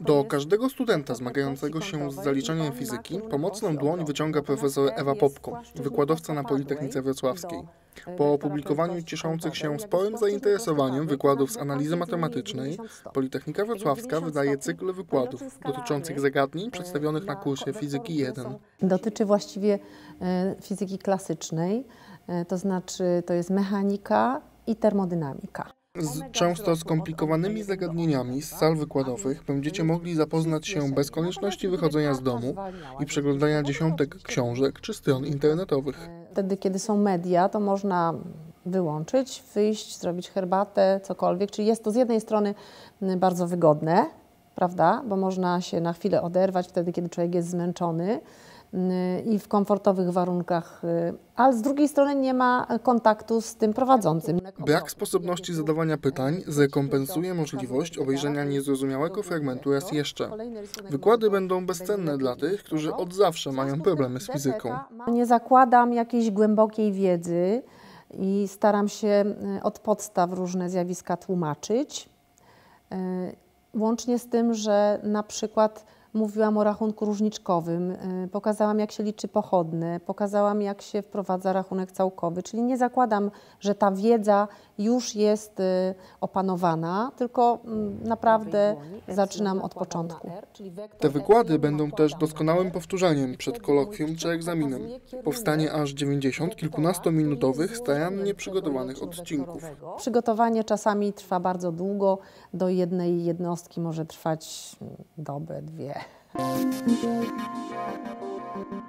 Do każdego studenta zmagającego się z zaliczaniem fizyki pomocną dłoń wyciąga profesor Ewa Popko, wykładowca na Politechnice Wrocławskiej. Po opublikowaniu cieszących się sporym zainteresowaniem wykładów z analizy matematycznej, Politechnika Wrocławska wydaje cykl wykładów dotyczących zagadnień przedstawionych na kursie Fizyki 1. Dotyczy właściwie e, fizyki klasycznej, to znaczy to jest mechanika i termodynamika. Z często skomplikowanymi zagadnieniami z sal wykładowych będziecie mogli zapoznać się bez konieczności wychodzenia z domu i przeglądania dziesiątek książek czy stron internetowych. Wtedy, kiedy są media, to można wyłączyć, wyjść, zrobić herbatę, cokolwiek. Czyli jest to z jednej strony bardzo wygodne, prawda, bo można się na chwilę oderwać wtedy, kiedy człowiek jest zmęczony i w komfortowych warunkach, y, ale z drugiej strony nie ma kontaktu z tym prowadzącym. Brak sposobności zadawania pytań zrekompensuje możliwość obejrzenia niezrozumiałego fragmentu raz jeszcze. Wykłady będą bezcenne dla tych, którzy od zawsze mają problemy z fizyką. Nie zakładam jakiejś głębokiej wiedzy i staram się y, od podstaw różne zjawiska tłumaczyć. Y, Łącznie z tym, że na przykład mówiłam o rachunku różniczkowym, y, pokazałam jak się liczy pochodne, pokazałam jak się wprowadza rachunek całkowy, czyli nie zakładam, że ta wiedza już jest y, opanowana, tylko mm, naprawdę zaczynam od początku. Te wykłady będą też doskonałym powtórzeniem przed kolokwium czy egzaminem. Powstanie aż 90 kilkunastominutowych, starannie przygotowanych odcinków. Przygotowanie czasami trwa bardzo długo, do jednej jednostki może trwać mm, dobę, dwie. Thank you.